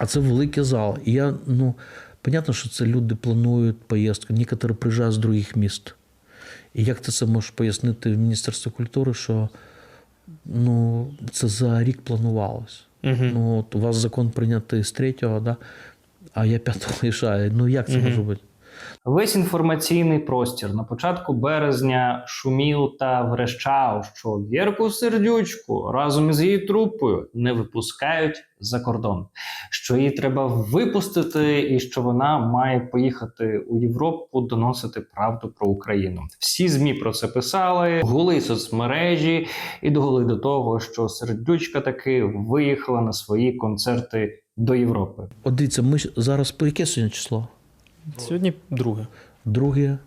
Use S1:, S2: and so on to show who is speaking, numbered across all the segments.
S1: А це великий зал. І я, ну, понятно, що це люди планують поїздку. Некоторі приїжджають з других міст. І як ти це можеш пояснити в Міністерстві культури, що ну, це за рік планувалось?
S2: Угу.
S1: Ну, от у вас закон прийнятий з третього, да? а я п'ятого лишаю. Ну як це
S2: угу.
S1: може бути?
S2: Весь інформаційний простір на початку березня шумів та верещав, що Вірку Сердючку разом із її трупою не випускають за кордон, що її треба випустити, і що вона має поїхати у Європу доносити правду про Україну. Всі змі про це писали, гули соцмережі і догули до того, що Сердючка таки виїхала на свої концерти до Європи.
S1: От дивіться, ми зараз по яке сьогодні число?
S3: Сьогодні 2
S1: 2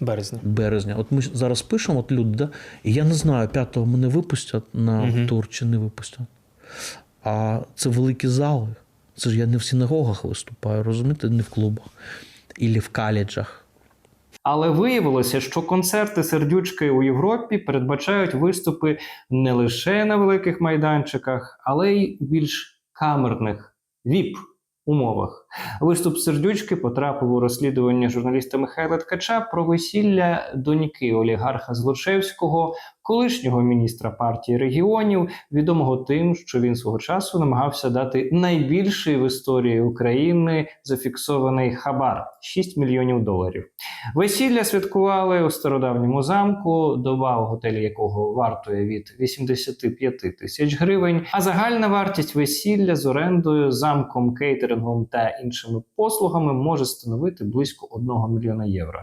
S3: березня.
S1: березня. От ми зараз пишемо, от люди, да? і я не знаю, 5-го мене випустять на
S3: Мгм.
S1: тур чи не випустять. А це великі зали. Це ж я не в синагогах виступаю, розумієте, не в клубах. Ілі в коледжах.
S2: Але виявилося, що концерти сердючки у Європі передбачають виступи не лише на великих майданчиках, але й більш камерних віп умовах. Виступ сердючки потрапив у розслідування журналіста Михайла Ткача про весілля доньки олігарха Злочевського, колишнього міністра партії регіонів, відомого тим, що він свого часу намагався дати найбільший в історії України зафіксований хабар 6 мільйонів доларів. Весілля святкували у стародавньому замку, доба у готелі якого вартує від 85 тисяч гривень. А загальна вартість весілля з орендою, замком, кейтерингом та іншими послугами може становити близько 1 мільйона євро.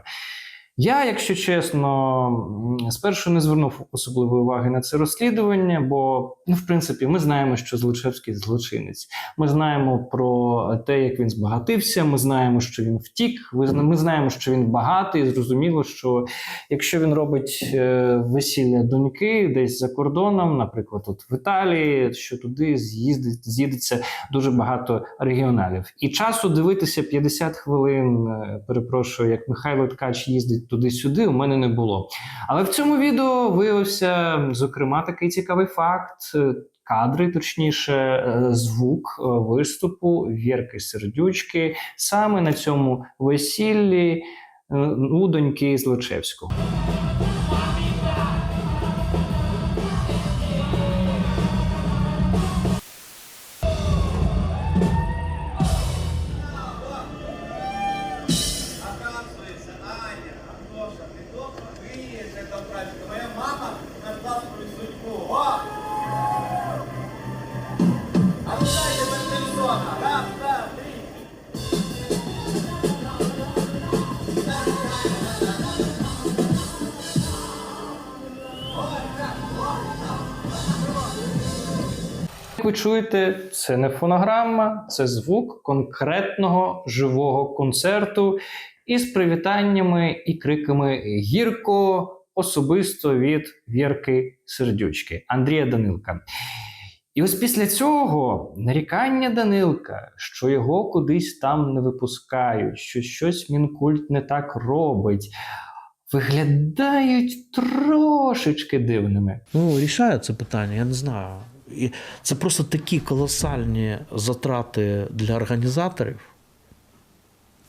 S2: Я, якщо чесно, спершу не звернув особливої уваги на це розслідування, бо ну, в принципі, ми знаємо, що Злочевський злочинець. Ми знаємо про те, як він збагатився. Ми знаємо, що він втік. Ми знаємо, що він багатий. Зрозуміло, що якщо він робить е, весілля доньки десь за кордоном, наприклад, от в Італії, що туди з'їздить, з'їдеться дуже багато регіоналів. І часу дивитися 50 хвилин, е, перепрошую, як Михайло Ткач їздить туди-сюди, у мене не було. Але в цьому відео виявився, зокрема, такий цікавий факт. е, Кадри, точніше, е, звук е, виступу Вірки Сердючки саме на цьому весіллі у доньки Злочевського. Як ви чуєте, це не фонограма, це звук конкретного живого концерту із привітаннями і криками гірко особисто від Вірки Сердючки Андрія Данилка. І ось після цього нарікання Данилка, що його кудись там не випускають, що щось мінкульт не так робить, виглядають трошечки дивними.
S1: Ну, рішає це питання, я не знаю. І це просто такі колосальні затрати для організаторів,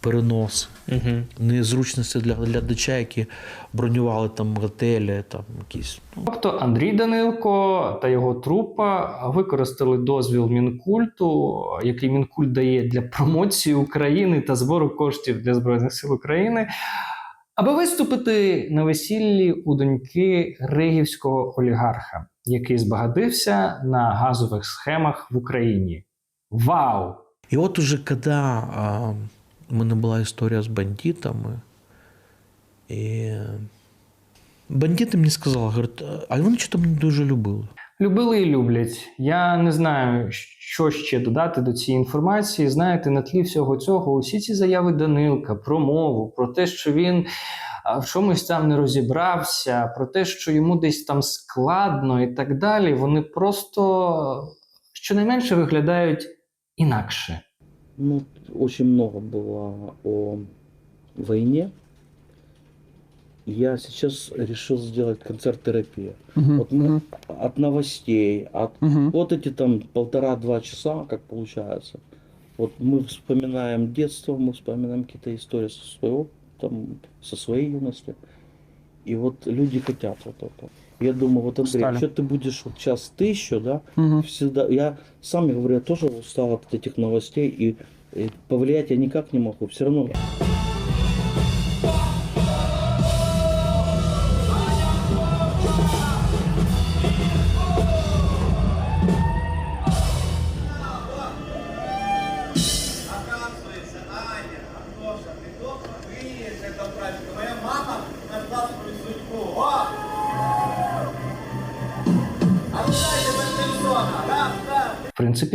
S1: перенос,
S3: Угу.
S1: незручності для глядача, які бронювали там готелі, там якісь.
S2: Тобто Андрій Данилко та його трупа використали дозвіл Мінкульту, який Мінкульт дає для промоції України та збору коштів для Збройних сил України, аби виступити на весіллі у доньки ригівського олігарха, який збагатився на газових схемах в Україні. Вау!
S1: І от уже коли а, у мене була історія з бандитами, і бандити мені сказали, говорять, а вони що мене дуже любили.
S2: Любили і люблять. Я не знаю, що ще додати до цієї інформації. Знаєте, на тлі всього цього, усі ці заяви Данилка про мову, про те, що він а, в чомусь там не розібрався, про те, що йому десь там складно і так далі, вони просто щонайменше виглядають інакше.
S4: Ну, очень много было о войне. Я сейчас решил сделать концерт-терапия.
S5: Мгм,
S4: Вот мы
S5: мгм,
S4: от новостей, от
S5: мгм.
S4: вот эти там полтора-два часа, как получается, Вот мы вспоминаем детство, мы вспоминаем какие-то истории со своего, там, со своей юности. И вот люди хотят вот это. Я думаю, вот Андрей,
S3: Устали.
S4: что ты будешь вот сейчас ты еще, да?
S3: Угу.
S4: Всегда. Я сам я говорю, я тоже устал от этих новостей и, и повлиять я никак не могу. Все равно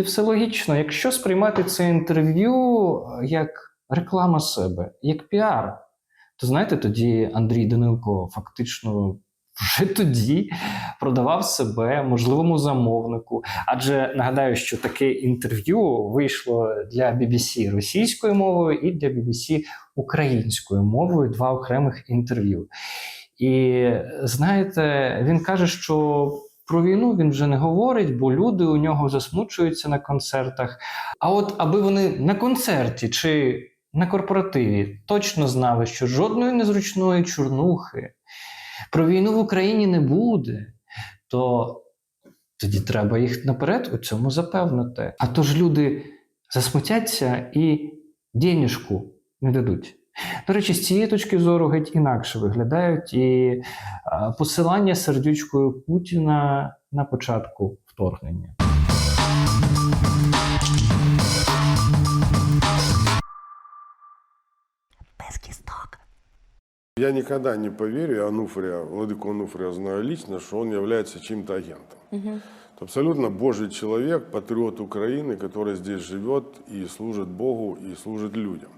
S2: Все логічно. Якщо сприймати це інтерв'ю е, як реклама себе, як піар, то знаєте, тоді Андрій Данилко фактично вже тоді продавав себе можливому замовнику. Адже нагадаю, що таке інтерв'ю вийшло для BBC російською мовою і для BBC українською мовою два окремих інтерв'ю. І знаєте, він каже, що про війну він вже не говорить, бо люди у нього засмучуються на концертах. А от аби вони на концерті чи на корпоративі точно знали, що жодної незручної чорнухи про війну в Україні не буде, то тоді треба їх наперед у цьому запевнити. А то ж люди засмутяться і денежку не дадуть. До речі, з цієї точки зору геть інакше виглядають і а, посилання сердючкою Путіна на початку вторгнення.
S5: Я никогда не поверю, я Ануфрия, Владыку Ануфрия знаю лично, что он является чьим-то агентом. Это абсолютно божий человек, патриот Украины, который здесь живет и служит Богу, и служит людям.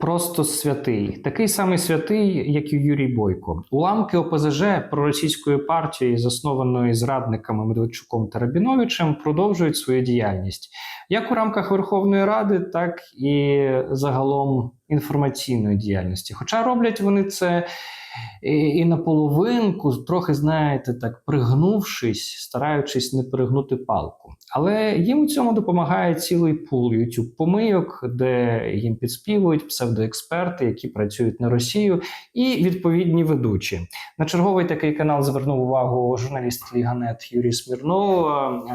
S2: Просто святий, такий самий святий, як і Юрій Бойко. Уламки ОПЗЖ проросійської партії, заснованої зрадниками Медведчуком та Рабіновичем, продовжують свою діяльність як у рамках Верховної Ради, так і загалом інформаційної діяльності. Хоча роблять вони це і, і наполовинку, трохи, знаєте, так пригнувшись, стараючись не перегнути палку. Але їм у цьому допомагає цілий пул youtube помийок, де їм підспівують псевдоексперти, які працюють на Росію, і відповідні ведучі. На черговий такий канал звернув увагу журналіст Ліганет Юрій Смірнов.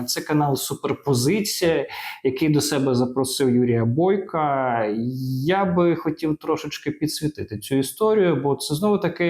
S2: Це канал Суперпозиція, який до себе запросив Юрія Бойка. Я би хотів трошечки підсвітити цю історію, бо це знову таки.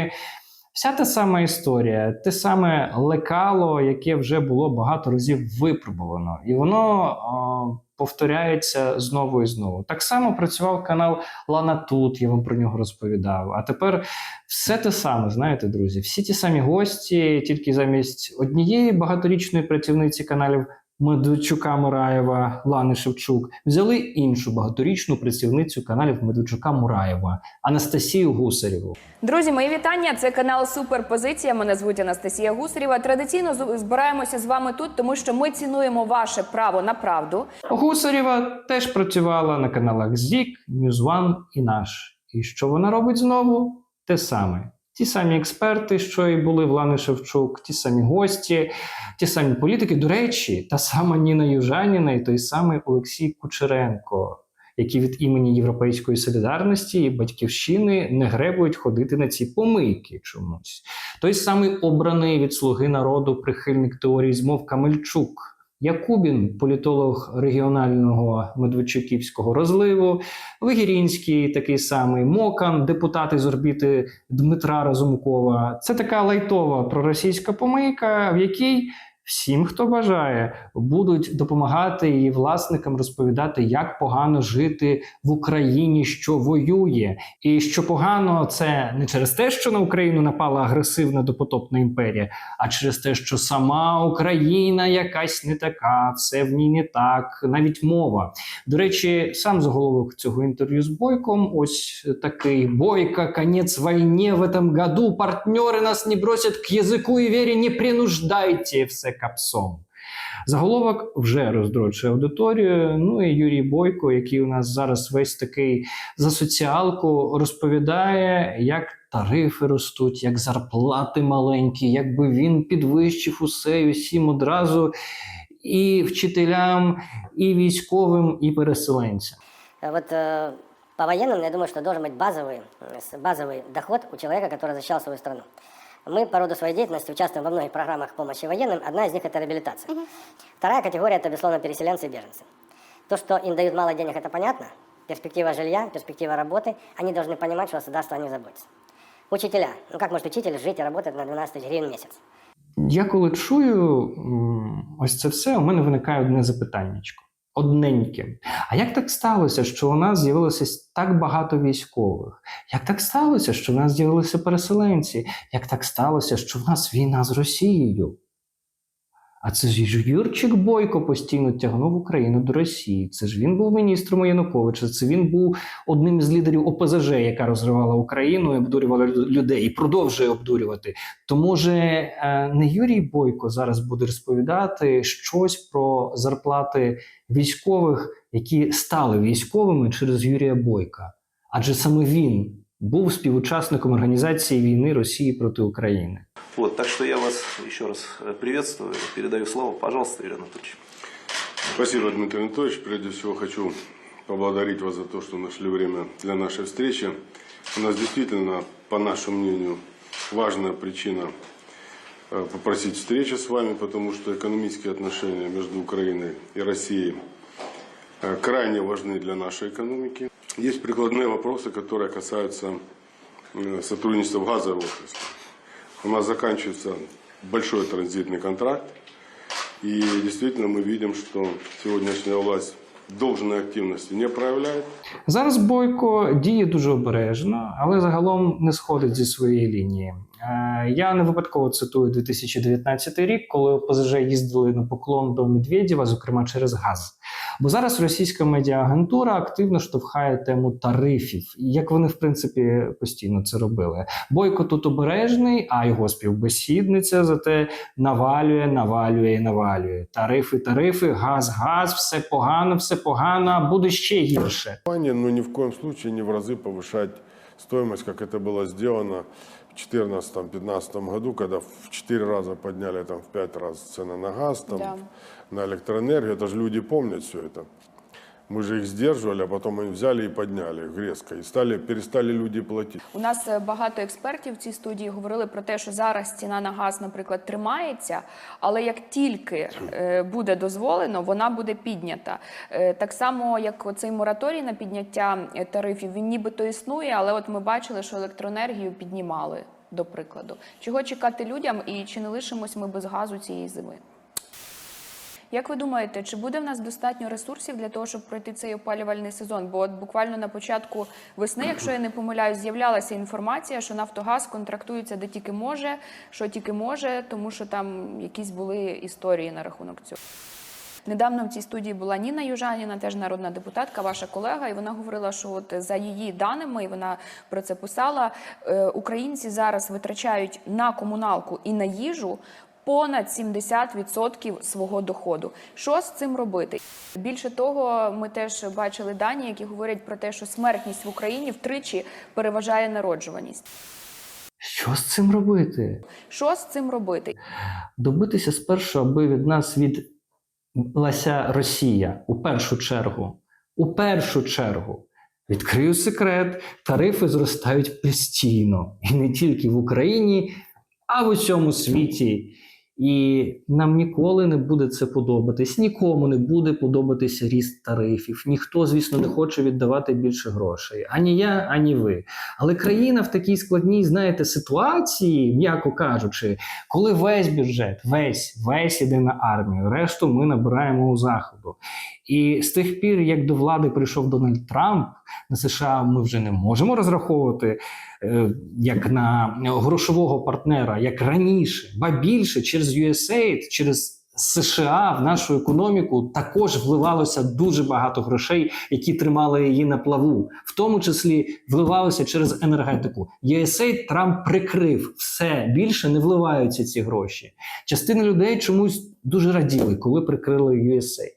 S2: Вся та сама історія, те саме лекало, яке вже було багато разів випробувано, і воно о, повторяється знову і знову. Так само працював канал Лана Тут, я вам про нього розповідав. А тепер все те саме, знаєте, друзі, всі ті самі гості, тільки замість однієї багаторічної працівниці каналів Медведчука Мураєва, Лани Шевчук, взяли іншу багаторічну працівницю каналів Медведчука Мураєва Анастасію Гусарєву.
S6: Друзі, мої вітання. Це канал Суперпозиція. Мене звуть Анастасія Гусарєва. Традиційно збираємося з вами тут, тому що ми цінуємо ваше право на правду.
S2: Гусарєва теж працювала на каналах ЗІК, Ньюзван і наш. І що вона робить знову? Те саме. Ті самі експерти, що і були в Лани Шевчук, ті самі гості, ті самі політики. До речі, та сама Ніна Южаніна і той самий Олексій Кучеренко, які від імені Європейської солідарності і батьківщини не гребують ходити на ці помийки чомусь. Той самий обраний від слуги народу прихильник теорії змов Камельчук. Якубін, політолог регіонального Медведчуківського розливу, Вигірінський, такий самий Мокан, депутат із орбіти Дмитра Разумкова. Це така лайтова проросійська помийка, в якій всім, хто бажає, будуть допомагати її власникам розповідати, як погано жити в Україні, що воює, і що погано це не через те, що на Україну напала агресивна допотопна імперія, а через те, що сама Україна якась не така, все в ній не так, навіть мова. До речі, сам заголовок цього інтерв'ю з Бойком. Ось такий Бойко, конець війні в этом году. Партнери нас не бросять к язику і вірі, не принуждайте все капсом. Заголовок вже роздрочує аудиторію. Ну і Юрій Бойко, який у нас зараз весь такий за соціалку, розповідає, як тарифи ростуть, як зарплати маленькі, якби він підвищив усе і усім одразу. і вчителям, і військовим, і переселенцям.
S7: А Вот э, по военным, я думаю, что должен быть базовый, э, с- базовый доход у человека, который защищал свою страну. Мы по роду своей деятельности участвуем во многих программах помощи военным. Одна из них – это реабилитация. Вторая категория – это, безусловно, переселенцы и беженцы. То, что им дают мало денег, это понятно. Перспектива жилья, перспектива работы. Они должны понимать, что государство о них заботится. Учителя. Ну как может учитель жить и работать на 12 тысяч гривен в месяц?
S2: Я коли чую м, ось це все, у мене виникає одне запитаннячко. Одненьке. А як так сталося, що у нас з'явилося так багато військових? Як так сталося, що в нас з'явилися переселенці? Як так сталося, що в нас війна з Росією? А це ж Юрчик Бойко постійно тягнув Україну до Росії. Це ж він був міністром Януковича. Це він був одним з лідерів ОПЗЖ, яка розривала Україну і обдурювала людей і продовжує обдурювати. То може е, не Юрій Бойко зараз буде розповідати щось про зарплати військових, які стали військовими через Юрія Бойка, адже саме він був співучасником організації війни Росії проти України.
S8: Вот, так что я вас еще раз э, приветствую, передаю слово. Пожалуйста, Юрий Анатольевич.
S5: Спасибо, Дмитрий Анатольевич. Прежде всего хочу поблагодарить вас за то, что нашли время для нашей встречи. У нас действительно, по нашему мнению, важная причина э, попросить встречи с вами, потому что экономические отношения между Украиной и Россией э, крайне важны для нашей экономики. Есть прикладные вопросы, которые касаются э, сотрудничества в газовой отрасли. У нас заканчивается большой транзитный контракт, и действительно мы видим, что сегодняшняя власть должной активности не проявляет.
S2: Зараз Бойко діє дуже обережно, але загалом не сходить зі своєї лінії. Е, Я не випадково цитую 2019 рік, коли ОПЗЖ їздили на поклон до Медведєва, зокрема через газ. Бо зараз російська медіаагентура активно штовхає тему тарифів, як вони в принципі постійно це робили. Бойко тут обережний, а його співбесідниця зате навалює, навалює і навалює. Тарифи, тарифи, газ, газ, все погано, все погано, а буде ще гірше.
S5: Компания, но ни в коем случае не в разы повышать стоимость, как это было сделано в 2014-2015 году, когда в 4 раза подняли, там, в 5 раз цены на газ, там,
S6: Да.
S5: на электроэнергию. Это же люди помнят все это. Мы же их сдерживали, а потом они взяли и подняли их резко. И стали, перестали люди платить.
S6: У нас е, багато експертів в цій студії говорили про те, що зараз ціна на газ, наприклад, тримається, але як тільки е, буде дозволено, вона буде піднята. Е, Так само, як цей мораторій на підняття тарифів, він нібито існує, але от ми бачили, що електроенергію піднімали, до прикладу. Чого чекати людям і чи не лишимось ми без газу цієї зими? Як ви думаєте, чи буде в нас достатньо ресурсів для того, щоб пройти цей опалювальний сезон? Бо от буквально на початку весни, якщо я не помиляюсь, з'являлася інформація, що Нафтогаз контрактується де тільки може, що тільки може, тому що там якісь були історії на рахунок цього. Недавно в цій студії була Ніна Южаніна, теж народна депутатка, ваша колега, і вона говорила, що от за її даними, і вона про це писала, е, українці зараз витрачають на комуналку і на їжу понад 70% свого доходу. Що з цим робити? Більше того, ми теж бачили дані, які говорять про те, що смертність в Україні втричі переважає народжуваність.
S2: Що з цим робити?
S6: Що з цим робити?
S2: Добитися спершу, аби від нас відлася Росія у першу чергу. У першу чергу. Відкрию секрет, тарифи зростають постійно. І не тільки в Україні, а в усьому світі. І нам ніколи не буде це подобатись. Нікому не буде подобатися ріст тарифів. Ніхто, звісно, не хоче віддавати більше грошей. Ані я, ані ви. Але країна в такій складній, знаєте, ситуації, м'яко кажучи, коли весь бюджет, весь, весь іде на армію, решту ми набираємо у заходу. І з тих пір, як до влади прийшов Дональд Трамп, на США ми вже не можемо розраховувати е, як на грошового партнера, як раніше, ба більше через USAID, через США в нашу економіку також вливалося дуже багато грошей, які тримали її на плаву, в тому числі вливалося через енергетику. USAID Трамп прикрив все більше не вливаються ці гроші. Частина людей чомусь дуже раділи, коли прикрили USAID.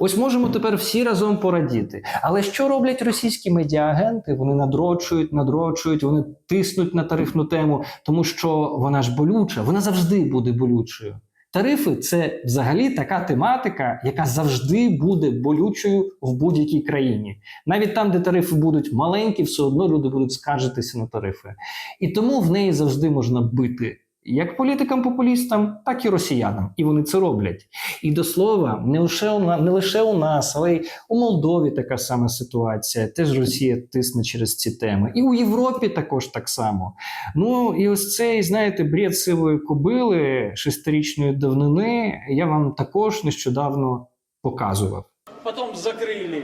S2: Ось можемо тепер всі разом порадіти. Але що роблять російські медіаагенти? Вони надрочують, надрочують, вони тиснуть на тарифну тему, тому що вона ж болюча, вона завжди буде болючою. Тарифи це взагалі така тематика, яка завжди буде болючою в будь-якій країні. Навіть там, де тарифи будуть маленькі, все одно люди будуть скаржитися на тарифи. І тому в неї завжди можна бити як політикам-популістам, так і росіянам. І вони це роблять. І до слова, не лише у не лише у нас, але й у Молдові така сама ситуація. Теж Росія тисне через ці теми. І у Європі також так само. Ну і ось цей, знаєте, бред сивої кобили шестирічної давнини я вам також нещодавно показував.
S9: Потом закрыли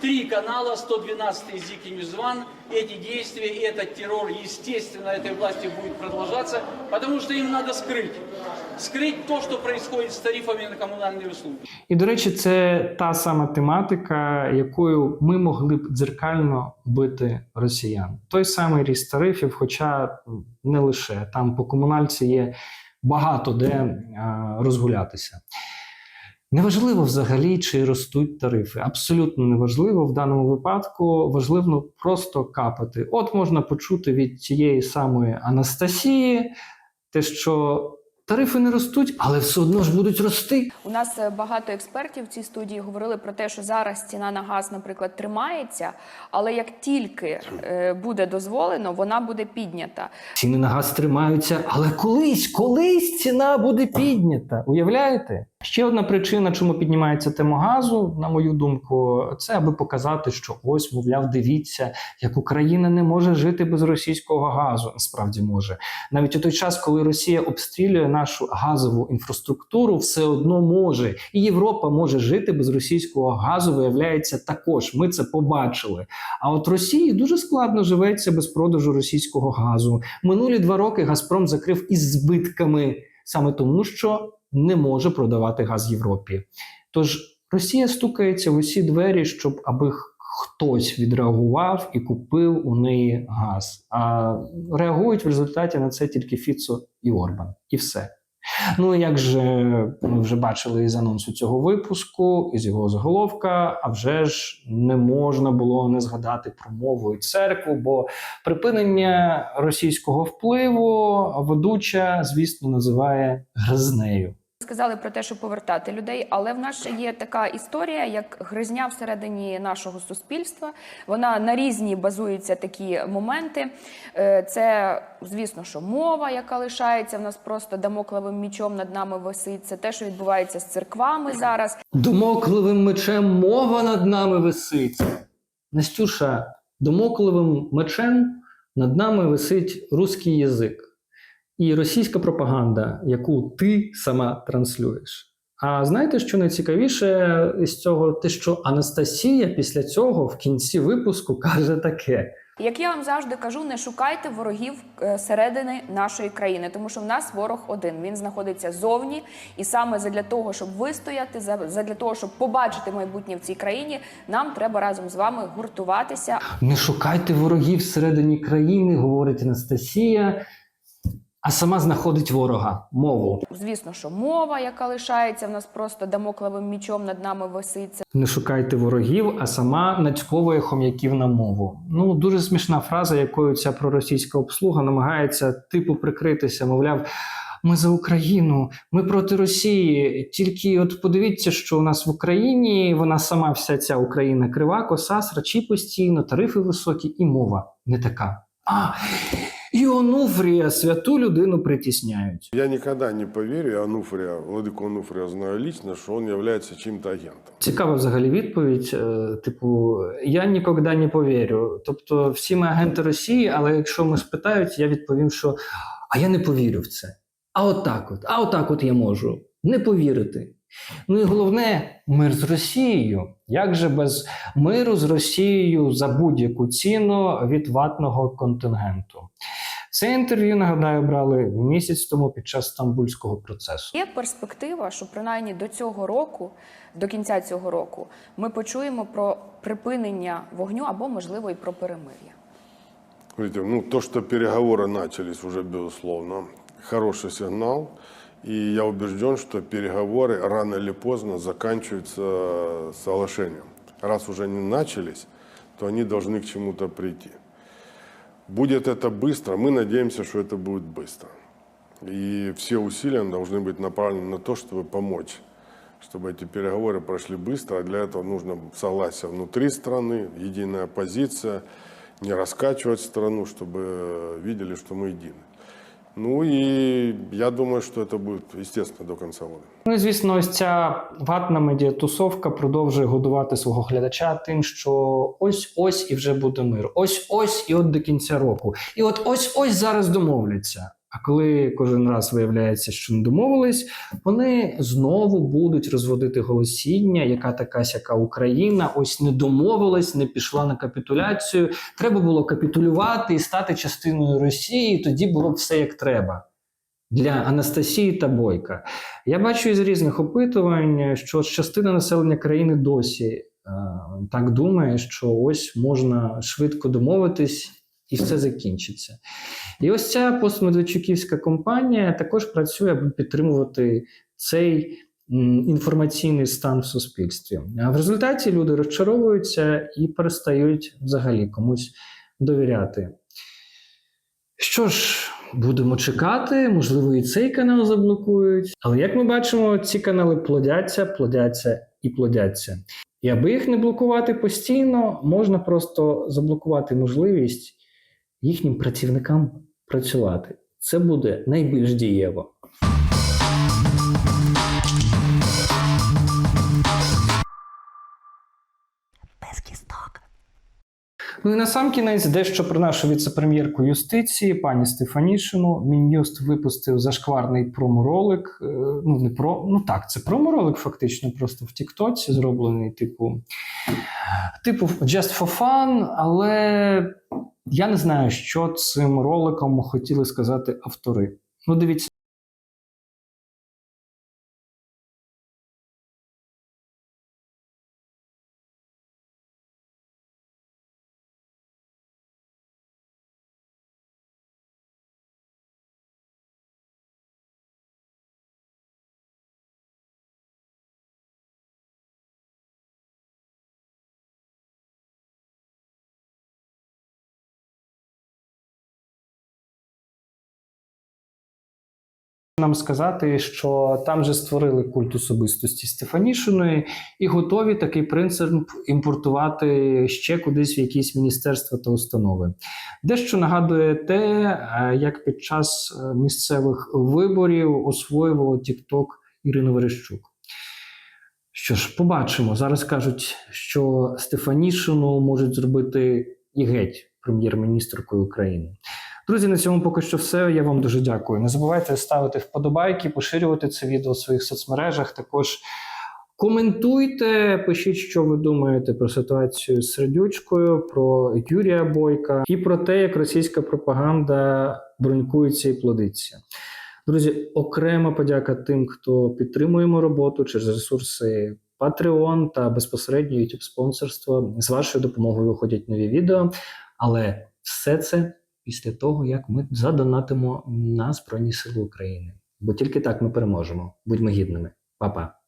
S9: три канала, 112 и Зики News One. Эти действия и этот террор, естественно, этой власти будет продолжаться, потому что им надо скрыть. Скрыть то, что происходит с тарифами на коммунальные услуги.
S2: І, до речі, це та сама тематика, якою ми могли б дзеркально бити росіян. Той самий ріст тарифів, хоча не лише там по комунальці є багато де е, розгулятися. Неважливо взагалі, чи ростуть тарифи. Абсолютно неважливо в даному випадку. Важливо просто капати. От можна почути від тієї самої Анастасії, те, що тарифи не ростуть, але все одно ж будуть рости.
S6: У нас е, багато експертів в цій студії говорили про те, що зараз ціна на газ, наприклад, тримається, але як тільки е, буде дозволено, вона буде піднята.
S2: Ціни на газ тримаються, але колись, колись ціна буде піднята. Уявляєте? Ще одна причина, чому піднімається тема газу, на мою думку, це аби показати, що ось, мовляв, дивіться, як Україна не може жити без російського газу. Насправді може. Навіть у той час, коли Росія обстрілює нашу газову інфраструктуру, все одно може. І Європа може жити без російського газу, виявляється, також. Ми це побачили. А от Росії дуже складно живеться без продажу російського газу. Минулі два роки Газпром закрив із збитками саме тому, що не може продавати газ Європі. Тож Росія стукається в усі двері, щоб аби хтось відреагував і купив у неї газ. А реагують в результаті на це тільки Фіцо і Орбан, і все. Ну як же ми вже бачили із анонсу цього випуску, із його заголовка, а вже ж не можна було не згадати про мову і церкву, бо припинення російського впливу ведуча, звісно, називає гризнею.
S6: Сказали про те, що повертати людей, але в нас ще є така історія, як гризня всередині нашого суспільства. Вона на різні базуються такі моменти. Е, Це, звісно, що мова, яка лишається в нас просто дамоклевим мічом над нами висить. Це те, що відбувається з церквами зараз.
S2: Домокливим мечем мова над нами висить. Настюша, домокливим мечем над нами висить русський язик і російська пропаганда, яку ти сама транслюєш. А знаєте, що найцікавіше із цього? Те, що Анастасія після цього в кінці випуску каже таке:
S6: Як я вам завжди кажу, не шукайте ворогів е, середини нашої країни, тому що в нас ворог один. Він знаходиться зовні, і саме задля того, щоб вистояти, задля того, щоб побачити майбутнє в цій країні, нам треба разом з вами гуртуватися.
S2: Не шукайте ворогів всередині країни, говорить Анастасія, а сама знаходить ворога мову.
S6: Звісно, що мова, яка лишається в нас просто дамоклевим мічом над нами висить. Це
S2: Не шукайте ворогів, а сама нацьковує хом'яків на мову. Ну дуже смішна фраза, якою ця проросійська обслуга намагається типу прикритися, мовляв. Ми за Україну, ми проти Росії. Тільки от подивіться, що у нас в Україні вона сама вся ця Україна крива, коса, срачі постійно, тарифи високі, і мова не така. А Онуфрія святу людину притісняють.
S5: Я никогда не поверю, я Ануфрия, Владыку Ануфрия знаю лично, что он является чьим-то агентом.
S2: Цікава взагалі відповідь. е, Типу, я ніколи не повірю. Тобто, всі ми агенти Росії, але якщо ми спитають, я відповім, що а я не повірю в це. А от от, а от так от я можу не повірити. Ну і головне, мир з Росією. Як же без миру з Росією за будь-яку ціну від ватного контингенту? Це інтерв'ю, нагадаю, брали місяць тому під час стамбульського процесу.
S6: є перспектива, що принаймні до цього року, до кінця цього року, ми почуємо про припинення вогню або, можливо, і про перемир'я.
S5: Смотрите, ну, то, что переговоры начались уже, безусловно, хороший сигнал. И я убежден, что переговоры рано или поздно заканчиваются соглашением. Раз уже они начались, то они должны к чему-то прийти. Будет это быстро, мы надеемся, что это будет быстро. И все усилия должны быть направлены на то, чтобы помочь, чтобы эти переговоры прошли быстро. А для этого нужно согласие внутри страны, единая позиция, не раскачивать страну, чтобы видели, что мы едины. Ну і я думаю, що це буде, естественно, до кінця года.
S2: Ну і звісно, ось ця ватна медіатусовка продовжує годувати свого глядача тим, що ось ось і вже буде мир. Ось ось і от до кінця року. І от ось ось зараз домовляться. А коли кожен раз виявляється, що не домовились, вони знову будуть розводити голосіння, яка така сяка Україна, ось не домовилась, не пішла на капітуляцію. Треба було капітулювати і стати частиною Росії. Тоді було б все як треба для Анастасії та Бойка. Я бачу із різних опитувань, що частина населення країни досі е, так думає, що ось можна швидко домовитись і все закінчиться. І ось ця постмедведчуківська компанія також працює, аби підтримувати цей інформаційний стан в суспільстві. А в результаті люди розчаровуються і перестають взагалі комусь довіряти. Що ж, будемо чекати, можливо, і цей канал заблокують. Але як ми бачимо, ці канали плодяться, плодяться і плодяться. І аби їх не блокувати постійно, можна просто заблокувати можливість їхнім працівникам працювати. Це буде найбільш дієво. Ну і на сам кінець дещо про нашу віце-прем'єрку юстиції, пані Стефанішину. Мін'юст випустив зашкварний проморолик. е, Ну, не про ну так, це проморолик, фактично, просто в Тіктоці зроблений, типу, типу just for fun, але я не знаю, що цим роликом хотіли сказати автори. Ну, дивіться. Нам сказати, що там же створили культ особистості Стефанішиної і готові такий принцип імпортувати ще кудись в якісь міністерства та установи. Дещо нагадує те, е, як під час е, місцевих виборів освоювало TikTok Ірина Верещук. Що ж, побачимо. Зараз кажуть, що Стефанішину можуть зробити і геть прем'єр-міністркою України. Друзі, на цьому поки що все. Я вам дуже дякую. Не забувайте ставити вподобайки, поширювати це відео в своїх соцмережах. Також коментуйте, пишіть, що ви думаєте про ситуацію з сердючкою, про Юрія Бойка і про те, як російська пропаганда бронькується і плодиться. Друзі, окрема подяка тим, хто підтримує мою роботу через ресурси Patreon та безпосередньо youtube спонсорство. З вашою допомогою виходять нові відео, але все це після того, як ми задонатимо на Збройні Сили України. Бо тільки так ми переможемо. Будьмо гідними. Па-па.